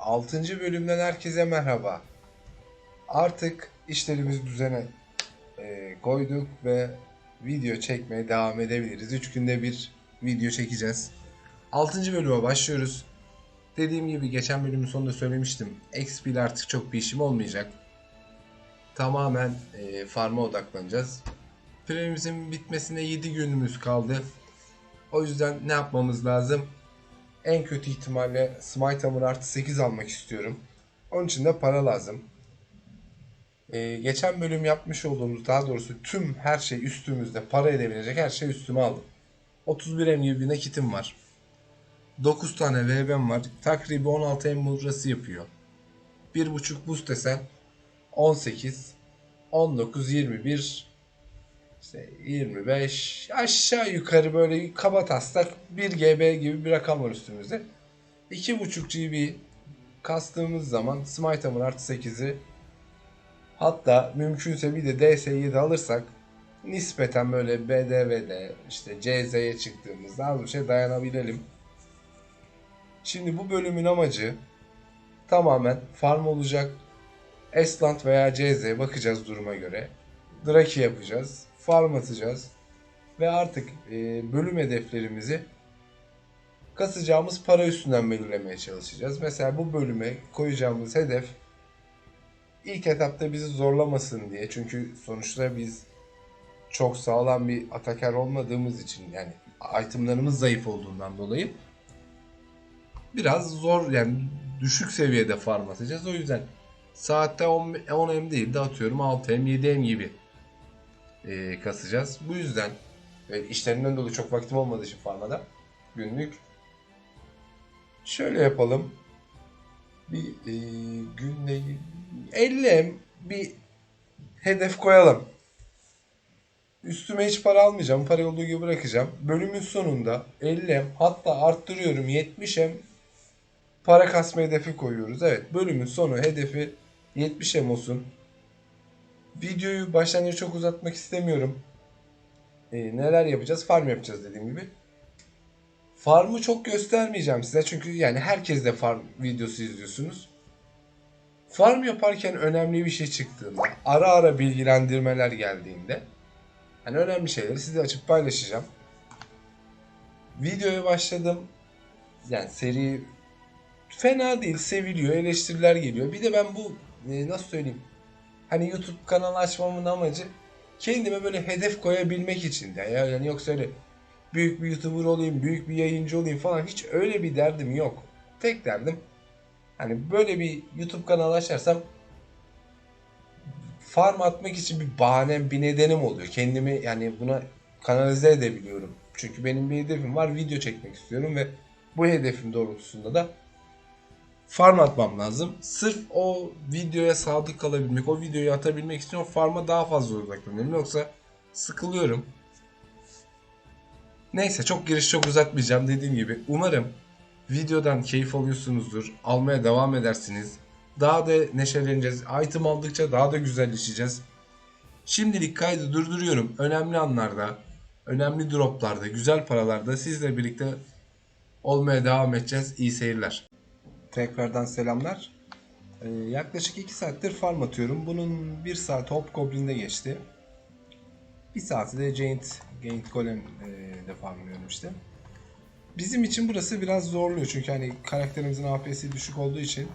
6. bölümden herkese merhaba. Artık işlerimizi düzene e, koyduk ve video çekmeye devam edebiliriz. 3 günde bir video çekeceğiz. 6. bölüme başlıyoruz. Dediğim gibi geçen bölümün sonunda söylemiştim. XP ile artık çok bir işim olmayacak. Tamamen e, farm'a odaklanacağız. Premium'imizin bitmesine 7 günümüz kaldı. O yüzden ne yapmamız lazım? En kötü ihtimalle Smite Hammer artı 8 almak istiyorum. Onun için de para lazım. Ee, geçen bölüm yapmış olduğumuz daha doğrusu tüm her şey üstümüzde para edebilecek her şey üstüme aldım. 31 M gibi bir nakitim var. 9 tane VB'm var. Takribi 16 M mudrası yapıyor. 1.5 boost desen 18 19 21 işte 25 aşağı yukarı böyle kaba taslak 1 GB gibi bir rakam var üstümüzde. 2.5 GB kastığımız zaman Smite Hammer artı 8'i hatta mümkünse bir de DS7 alırsak nispeten böyle BDV'de işte CZ'ye çıktığımızda az bir şey dayanabilelim. Şimdi bu bölümün amacı tamamen farm olacak. Eslant veya CZ bakacağız duruma göre. Draki yapacağız. Farm atacağız. Ve artık e, bölüm hedeflerimizi kasacağımız para üstünden belirlemeye çalışacağız. Mesela bu bölüme koyacağımız hedef ilk etapta bizi zorlamasın diye. Çünkü sonuçta biz çok sağlam bir ataker olmadığımız için yani itemlarımız zayıf olduğundan dolayı biraz zor yani düşük seviyede farm atacağız. O yüzden saatte 10, 10M değil de atıyorum 6M 7M gibi e, kasacağız. Bu yüzden ve işlerimden dolayı çok vaktim olmadığı için farmada günlük şöyle yapalım. Bir e, günde 50M bir hedef koyalım. Üstüme hiç para almayacağım. Para olduğu gibi bırakacağım. Bölümün sonunda 50M hatta arttırıyorum 70M para kasma hedefi koyuyoruz. Evet bölümün sonu hedefi 70M olsun. Videoyu başlangıcı çok uzatmak istemiyorum. Ee, neler yapacağız? Farm yapacağız dediğim gibi. Farm'ı çok göstermeyeceğim size çünkü yani herkes de farm videosu izliyorsunuz. Farm yaparken önemli bir şey çıktığında, ara ara bilgilendirmeler geldiğinde hani önemli şeyleri size açıp paylaşacağım. Videoya başladım. Yani seri fena değil, seviliyor, eleştiriler geliyor. Bir de ben bu e, nasıl söyleyeyim? Hani YouTube kanalı açmamın amacı kendime böyle hedef koyabilmek için de. Ya. Yani yoksa öyle büyük bir YouTuber olayım, büyük bir yayıncı olayım falan hiç öyle bir derdim yok. Tek derdim hani böyle bir YouTube kanalı açarsam farm atmak için bir bahanem, bir nedenim oluyor. Kendimi yani buna kanalize edebiliyorum. Çünkü benim bir hedefim var, video çekmek istiyorum ve bu hedefim doğrultusunda da farm atmam lazım. Sırf o videoya sadık kalabilmek, o videoyu atabilmek için o farma daha fazla odaklanıyorum. Yoksa sıkılıyorum. Neyse çok giriş çok uzatmayacağım dediğim gibi. Umarım videodan keyif alıyorsunuzdur. Almaya devam edersiniz. Daha da neşeleneceğiz. Item aldıkça daha da güzelleşeceğiz. Şimdilik kaydı durduruyorum. Önemli anlarda, önemli droplarda, güzel paralarda sizle birlikte olmaya devam edeceğiz. İyi seyirler. Tekrardan selamlar. Ee, yaklaşık 2 saattir farm atıyorum. Bunun 1 saat Hobgoblin'de geçti. 1 saati de Giant, Giant Golem e, farmlıyorum işte. Bizim için burası biraz zorluyor çünkü hani karakterimizin AP'si düşük olduğu için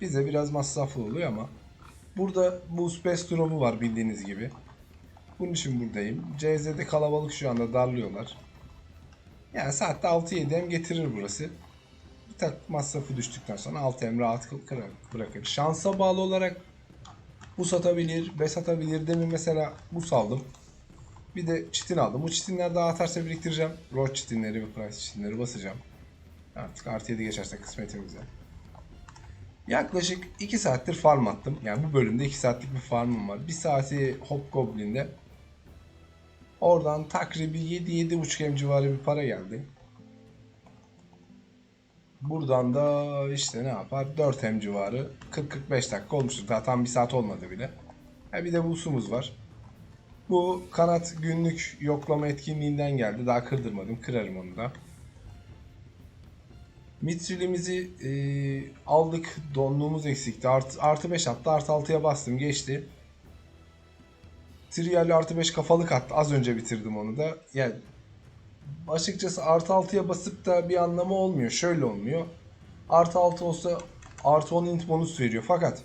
bize biraz masraflı oluyor ama burada bu Space Drop'u var bildiğiniz gibi. Bunun için buradayım. CZ'de kalabalık şu anda darlıyorlar. Yani saatte 6-7 M getirir burası tak masrafı düştükten sonra 6 em rahat bırakır. Şansa bağlı olarak bu satabilir, be satabilir. Demin mesela bu saldım. Bir de çitin aldım. Bu çitinler daha atarsa biriktireceğim. Road çitinleri ve price çitinleri basacağım. Artık artı 7 geçerse kısmetimize. Yaklaşık 2 saattir farm attım. Yani bu bölümde 2 saatlik bir farmım var. 1 saati Hobgoblin'de. Oradan takribi 7-7.5 em civarı bir para geldi. Buradan da işte ne yapar? 4M civarı 40-45 dakika olmuştur. Daha tam bir saat olmadı bile. Ha bir de busumuz var. Bu kanat günlük yoklama etkinliğinden geldi. Daha kırdırmadım. Kırarım onu da. Mitrilimizi e, aldık. Donluğumuz eksikti. Artı, artı 5 attı. Artı 6'ya bastım. Geçti. Trial'le artı 5 kafalık attı. Az önce bitirdim onu da. Yani açıkçası artı 6'ya basıp da bir anlamı olmuyor. Şöyle olmuyor. Artı 6 olsa artı 10 int bonus veriyor. Fakat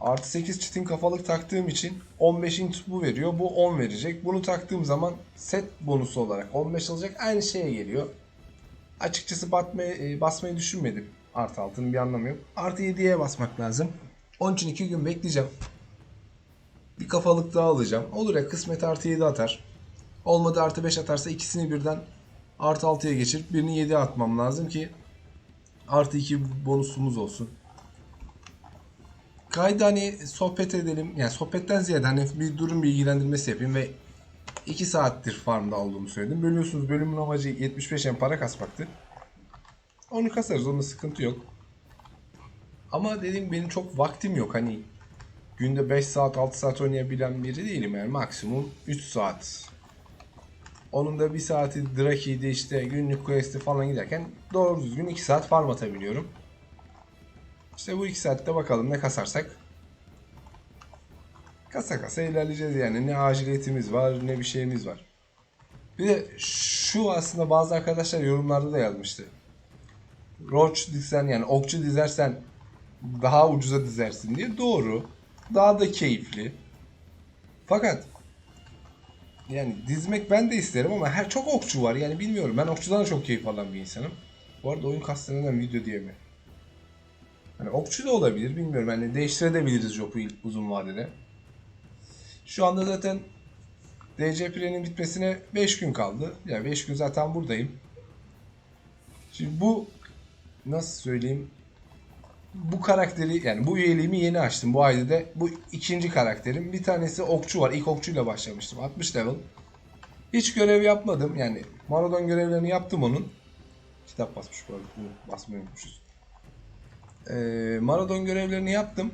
artı 8 çitin kafalık taktığım için 15 int bu veriyor. Bu 10 verecek. Bunu taktığım zaman set bonusu olarak 15 alacak. Aynı şeye geliyor. Açıkçası batmayı, basmayı düşünmedim. Artı 6'nın bir anlamı yok. Artı 7'ye basmak lazım. Onun için 2 gün bekleyeceğim. Bir kafalık daha alacağım. Olur ya kısmet artı 7 atar. Olmadı artı 5 atarsa ikisini birden artı 6'ya geçirip birini 7'ye atmam lazım ki artı 2 bonusumuz olsun. Kaydı hani sohbet edelim. Yani sohbetten ziyade hani bir durum bilgilendirmesi yapayım ve 2 saattir farmda olduğumu söyledim. Bölüyorsunuz bölümün amacı 75 en para kasmaktı. Onu kasarız onda sıkıntı yok. Ama dediğim benim çok vaktim yok hani günde 5 saat 6 saat oynayabilen biri değilim yani maksimum 3 saat. Onun da 1 saati Draki'de işte günlük quest'i falan giderken doğru düzgün 2 saat farm atabiliyorum. İşte bu 2 saatte bakalım ne kasarsak. Kasa kasa ilerleyeceğiz yani. Ne aciliyetimiz var ne bir şeyimiz var. Bir de şu aslında bazı arkadaşlar yorumlarda da yazmıştı. Roach dizsen yani okçu dizersen daha ucuza dizersin diye. Doğru. Daha da keyifli. Fakat yani dizmek ben de isterim ama her çok okçu var. Yani bilmiyorum. Ben okçudan da çok keyif alan bir insanım. Bu arada oyun kastlarından video diye mi? Hani okçu da olabilir bilmiyorum. Yani değiştirebiliriz Jop'u uzun vadede. Şu anda zaten DC Pre'nin bitmesine 5 gün kaldı. Yani 5 gün zaten buradayım. Şimdi bu nasıl söyleyeyim? Bu karakteri yani bu üyeliğimi yeni açtım. Bu ayda da bu ikinci karakterim. Bir tanesi okçu var. İlk okçuyla başlamıştım. 60 level. Hiç görev yapmadım. Yani Maradon görevlerini yaptım onun. Kitap basmış bu arada. Bunu. Ee, Maradon görevlerini yaptım.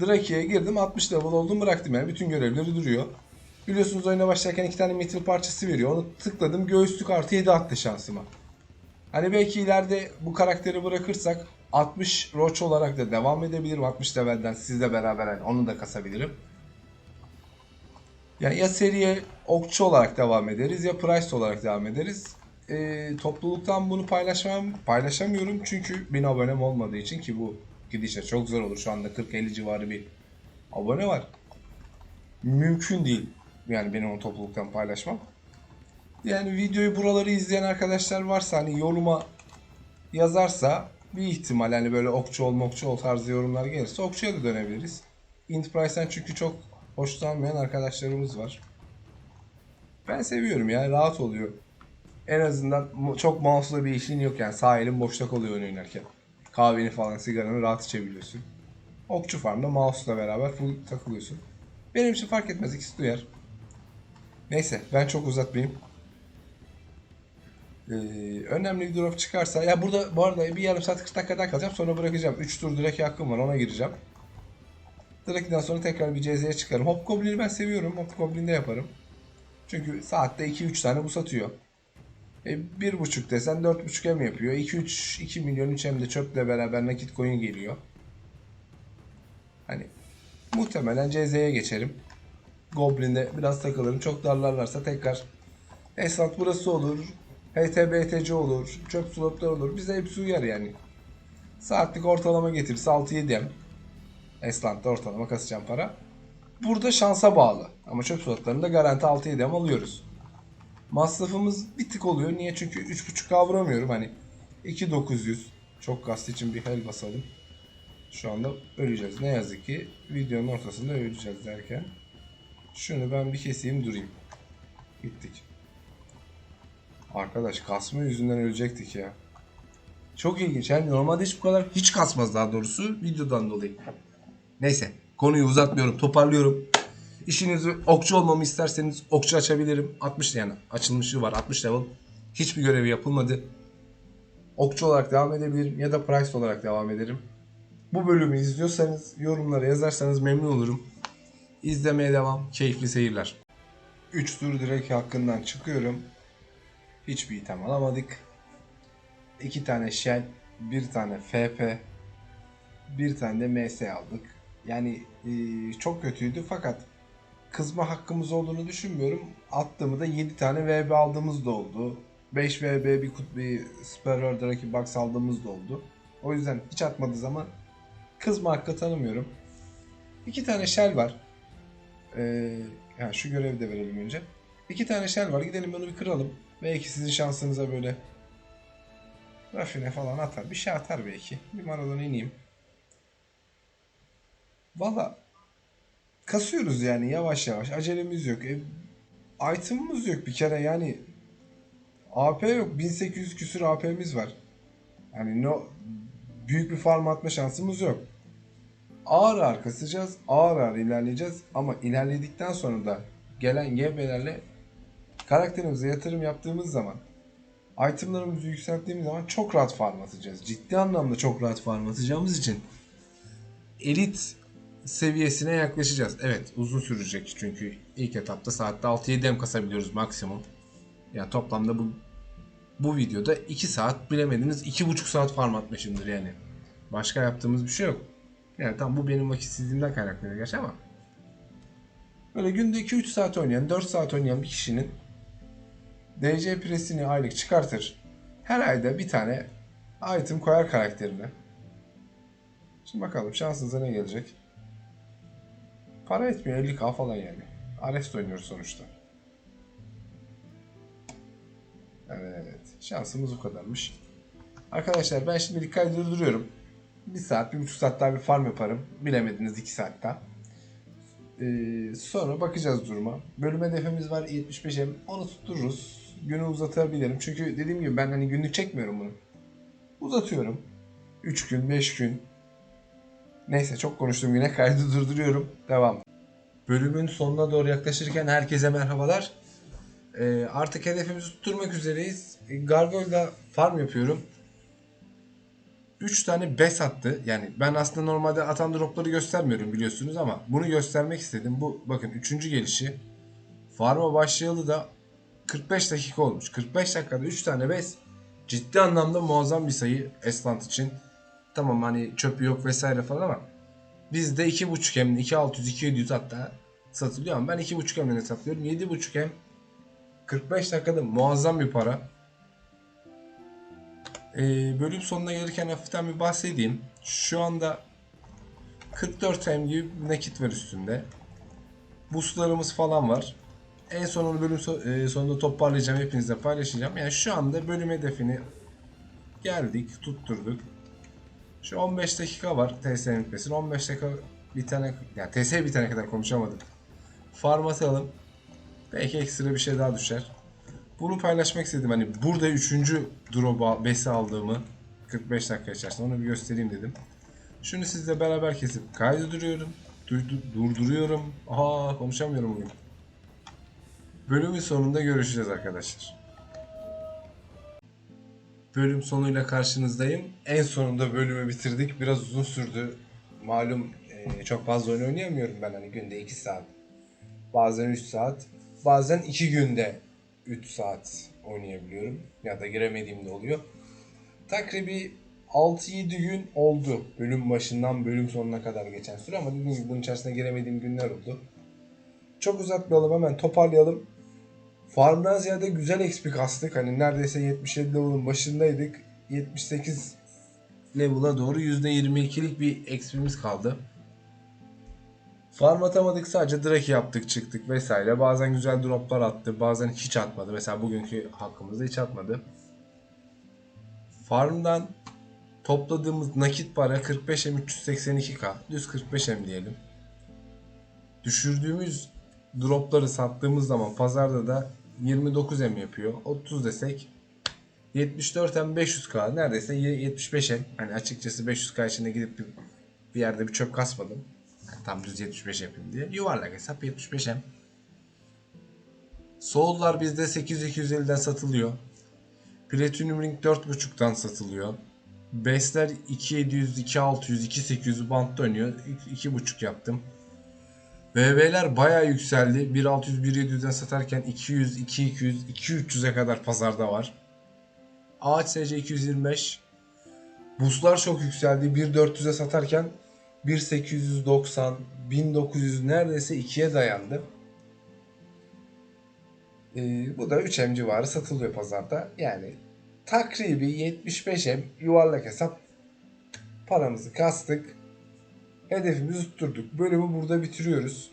Draki'ye girdim 60 level oldum bıraktım yani bütün görevleri duruyor. Biliyorsunuz oyuna başlarken iki tane metal parçası veriyor. Onu tıkladım göğüslük artı 7 attı şansıma. Hani belki ileride bu karakteri bırakırsak 60 roach olarak da devam edebilirim 60 levelden sizle beraber yani onu da kasabilirim. Yani ya seriye okçu olarak devam ederiz ya price olarak devam ederiz. Ee, topluluktan bunu paylaşmam paylaşamıyorum çünkü 1000 abonem olmadığı için ki bu gidişe çok zor olur. Şu anda 40-50 civarı bir abone var. Mümkün değil. Yani benim o topluluktan paylaşmam. Yani videoyu buraları izleyen arkadaşlar varsa hani yoruma yazarsa bir ihtimal hani böyle okçu ol mokçu ol tarzı yorumlar gelirse okçuya da dönebiliriz. Int Price'den çünkü çok hoşlanmayan arkadaşlarımız var. Ben seviyorum ya rahat oluyor. En azından çok mouse'la bir işin yok yani sağ elin boşta kalıyor oynarken. Kahveni falan sigaranı rahat içebiliyorsun. Okçu farmda mouse'la beraber full takılıyorsun. Benim için fark etmez ikisi duyar. Neyse ben çok uzatmayayım. Ee, önemli bir drop çıkarsa ya burada bu arada bir yarım saat 40 dakika daha kalacağım sonra bırakacağım. 3 tur Drake hakkım var ona gireceğim. Drake'den sonra tekrar bir CZ'ye çıkarım. Hobgoblin'i ben seviyorum. Hobgoblin'de yaparım. Çünkü saatte 2-3 tane bu satıyor. E, 1.5 desen 4.5 M yapıyor. 2-3 2 milyon 3 M de çöple beraber nakit coin geliyor. Hani muhtemelen CZ'ye geçerim. Goblin'de biraz takılırım. Çok darlarlarsa tekrar Esat burası olur. HTBTC olur. Çöp slotlar olur. Bize hepsi uyar yani. Saatlik ortalama getirirse 6-7 M. Esland'da ortalama kasacağım para. Burada şansa bağlı. Ama çöp slotlarında garanti 6-7 M alıyoruz. Masrafımız bir tık oluyor. Niye? Çünkü 3.5K vuramıyorum. Hani 2900. Çok gaz için bir hel basalım. Şu anda öleceğiz. Ne yazık ki videonun ortasında öleceğiz derken. Şunu ben bir keseyim durayım. Gittik. Arkadaş kasma yüzünden ölecektik ya. Çok ilginç. Yani normalde hiç bu kadar hiç kasmaz daha doğrusu videodan dolayı. Neyse konuyu uzatmıyorum toparlıyorum. İşinizi okçu olmamı isterseniz okçu açabilirim. 60 yani açılmışı var 60 level. Hiçbir görevi yapılmadı. Okçu olarak devam edebilirim ya da price olarak devam ederim. Bu bölümü izliyorsanız yorumlara yazarsanız memnun olurum. İzlemeye devam. Keyifli seyirler. 3 tur direkt hakkından çıkıyorum. Hiçbir item alamadık. İki tane Shell, bir tane FP, bir tane de MS aldık. Yani e, çok kötüydü fakat kızma hakkımız olduğunu düşünmüyorum. Attığımı da 7 tane VB aldığımız da oldu. 5 VB bir, kut, bir Superior Draki Box aldığımız da oldu. O yüzden hiç atmadığı zaman kızma hakkı tanımıyorum. İki tane Shell var. Ee, yani şu görevi de verelim önce. İki tane Shell var. Gidelim bunu bir kıralım. Belki sizin şansınıza böyle rafine falan atar. Bir şey atar belki. Bir maradan ineyim. Valla kasıyoruz yani yavaş yavaş. Acelemiz yok. E, item'ımız yok bir kere yani. AP yok. 1800 küsür AP'miz var. Yani no büyük bir farm atma şansımız yok. Ağır ağır kasacağız. Ağır ağır ilerleyeceğiz. Ama ilerledikten sonra da gelen GB'lerle karakterimize yatırım yaptığımız zaman itemlarımızı yükselttiğimiz zaman çok rahat farm atacağız. Ciddi anlamda çok rahat farm atacağımız için elit seviyesine yaklaşacağız. Evet uzun sürecek çünkü ilk etapta saatte 6-7 dem kasabiliyoruz maksimum. Yani toplamda bu bu videoda 2 saat bilemediniz 2,5 saat farm atmışımdır yani. Başka yaptığımız bir şey yok. Yani tam bu benim vakitsizliğimden kaynaklanıyor gerçi ama. Böyle günde 2-3 saat oynayan, 4 saat oynayan bir kişinin DC presini aylık çıkartır. Her ayda bir tane item koyar karakterine. Şimdi bakalım şansınıza ne gelecek. Para etmiyor 50k falan yani. Arest oynuyoruz sonuçta. Evet. Şansımız bu kadarmış. Arkadaşlar ben şimdi dikkat durduruyorum. Bir saat, bir buçuk saat daha bir farm yaparım. Bilemediniz iki saat daha. Ee, sonra bakacağız duruma. Bölüm hedefimiz var 75'e. Onu tuttururuz. Günü uzatabilirim. Çünkü dediğim gibi ben hani günlük çekmiyorum bunu. Uzatıyorum. 3 gün, 5 gün. Neyse çok konuştum yine kaydı durduruyorum. Devam. Bölümün sonuna doğru yaklaşırken herkese merhabalar. Ee, artık hedefimizi tutturmak üzereyiz. Gargoyle'da farm yapıyorum. 3 tane bes attı. Yani ben aslında normalde atan dropları göstermiyorum biliyorsunuz ama bunu göstermek istedim. Bu bakın 3. gelişi. Farm'a başlayalı da 45 dakika olmuş. 45 dakikada 3 tane bes ciddi anlamda muazzam bir sayı Eslant için. Tamam hani çöpü yok vesaire falan ama bizde 2.5 hem 2600 2700 hatta satılıyor ama ben 2.5 hemle satıyorum. 7.5 hem 45 dakikada muazzam bir para. Ee, bölüm sonuna gelirken hafiften bir bahsedeyim. Şu anda 44 hem gibi nakit var üstünde. Boostlarımız falan var. En sonunu bölüm e, sonunda toparlayacağım. Hepinizle paylaşacağım. Yani şu anda bölüm hedefini geldik, tutturduk. Şu 15 dakika var TS'nin bitmesine. 15 dakika bir tane, yani TS bir tane kadar konuşamadım. Farm atalım. Belki ekstra bir şey daha düşer. Bunu paylaşmak istedim. Hani burada 3. drop'a besi aldığımı 45 dakika içerisinde onu bir göstereyim dedim. Şunu sizle beraber kesip kaydı duruyorum. Durduruyorum. Aha konuşamıyorum bugün. Bölümün sonunda görüşeceğiz arkadaşlar. Bölüm sonuyla karşınızdayım. En sonunda bölümü bitirdik. Biraz uzun sürdü. Malum e, çok fazla oyun oynayamıyorum ben hani günde 2 saat. Bazen 3 saat. Bazen 2 günde 3 saat oynayabiliyorum. Ya da giremediğim de oluyor. Takribi 6-7 gün oldu. Bölüm başından bölüm sonuna kadar geçen süre ama dediğim gibi bunun içerisine giremediğim günler oldu. Çok uzatmayalım hemen toparlayalım. Farmdan ziyade güzel XP kastık. Hani neredeyse 77 level'ın başındaydık. 78 level'a doğru %22'lik bir XP'miz kaldı. Farm atamadık sadece Drake yaptık çıktık vesaire. Bazen güzel droplar attı bazen hiç atmadı. Mesela bugünkü hakkımızda hiç atmadı. Farmdan topladığımız nakit para 45M 382K. Düz 45M diyelim. Düşürdüğümüz dropları sattığımız zaman pazarda da 29M yapıyor. 30 desek 74M 500K neredeyse 75M. Hani açıkçası 500K içinde gidip bir, bir yerde bir çöp kasmadım. Yani tam düz 75 yapayım diye. Yuvarlak hesap 75M. Soul'lar bizde 8250'den satılıyor. Platinum Ring 4.5'tan satılıyor. Bestler 2700, 2600, 2800 bantta oynuyor. 2.5 yaptım. BB'ler bayağı yükseldi. 1.600 1.700'den satarken 200, 2.200, 2.300'e kadar pazarda var. Ağaç SC 225. Buslar çok yükseldi. 1.400'e satarken 1.890, 1900 neredeyse 2'ye dayandı. Ee, bu da 3M civarı satılıyor pazarda. Yani takribi 75M yuvarlak hesap paramızı kastık. Hedefimizi tutturduk. Bölümü burada bitiriyoruz.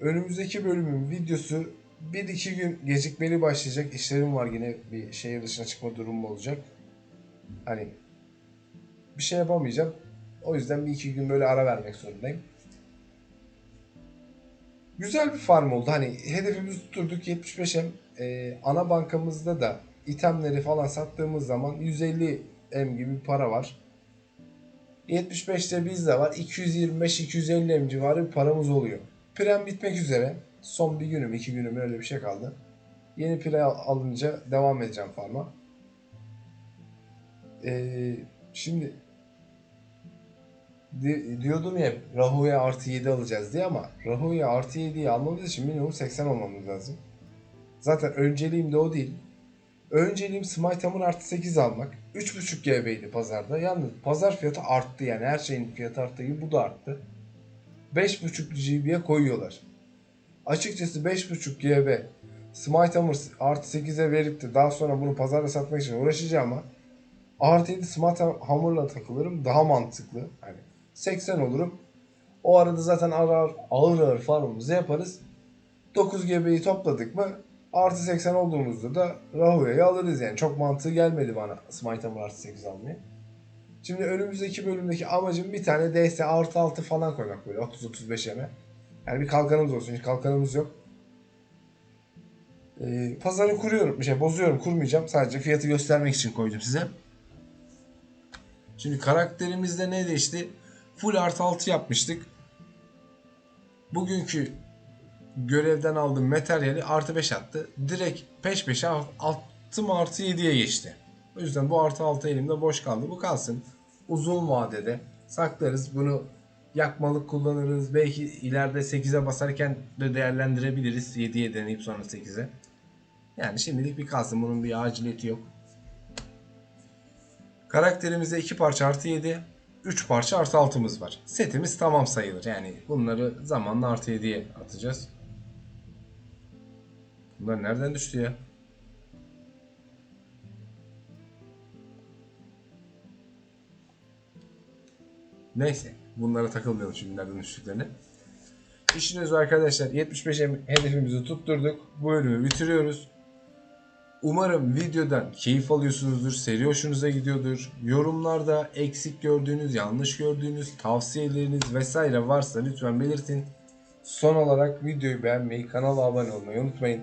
Önümüzdeki bölümün videosu 1-2 gün gecikmeli başlayacak. İşlerim var yine bir şehir dışına çıkma durumu olacak. Hani bir şey yapamayacağım. O yüzden bir iki gün böyle ara vermek zorundayım. Güzel bir farm oldu. Hani hedefimizi tutturduk 75M. Ee, ana bankamızda da itemleri falan sattığımız zaman 150 M gibi bir para var. 75'te bizde var. 225-250 M civarı bir paramız oluyor. Prem bitmek üzere. Son bir günüm, iki günüm öyle bir şey kaldı. Yeni pre alınca devam edeceğim farma. Ee, şimdi di- diyordum ya Rahu'ya artı 7 alacağız diye ama Rahu'ya artı 7'yi almamız için minimum 80 olmamız lazım. Zaten önceliğim de o değil. Önceliğim Smiteham'ın artı 8 almak. 3.5 GB'ydi pazarda. Yalnız pazar fiyatı arttı yani her şeyin fiyatı arttığı gibi bu da arttı. 5.5 GB'ye koyuyorlar. Açıkçası 5.5 GB Smitehammer artı 8'e verip de daha sonra bunu pazarda satmak için uğraşacağım ama artı 7 Smitehammer'la takılırım daha mantıklı. Hani 80 olurum. O arada zaten ağır ağır, ağır, ağır farmımızı yaparız. 9 GB'yi topladık mı artı 80 olduğumuzda da Rahu'yu alırız yani. Çok mantığı gelmedi bana Smite Hammer artı 8 almayı. Şimdi önümüzdeki bölümdeki amacım bir tane DS artı 6 falan koymak böyle 30-35 yeme. Yani bir kalkanımız olsun. Hiç kalkanımız yok. Ee, pazarı kuruyorum. Bir şey bozuyorum. Kurmayacağım. Sadece fiyatı göstermek için koydum size. Şimdi karakterimizde ne değişti? Full artı 6 yapmıştık. Bugünkü görevden aldığım materyali artı 5 attı. Direkt peş peşe attım artı 7'ye geçti. O yüzden bu artı 6 elimde boş kaldı. Bu kalsın. Uzun vadede saklarız. Bunu yakmalık kullanırız. Belki ileride 8'e basarken de değerlendirebiliriz. 7'ye deneyip sonra 8'e. Yani şimdilik bir kalsın. Bunun bir aciliyeti yok. Karakterimizde 2 parça artı 7, 3 parça artı 6'mız var. Setimiz tamam sayılır. Yani bunları zamanla artı 7'ye atacağız. Bunlar nereden düştü ya? Neyse. Bunlara takılmayalım şimdi nereden düştüklerini. İşiniz arkadaşlar. 75 hedefimizi tutturduk. Bu bölümü bitiriyoruz. Umarım videodan keyif alıyorsunuzdur. Seri hoşunuza gidiyordur. Yorumlarda eksik gördüğünüz, yanlış gördüğünüz, tavsiyeleriniz vesaire varsa lütfen belirtin. Son olarak videoyu beğenmeyi, kanala abone olmayı unutmayın.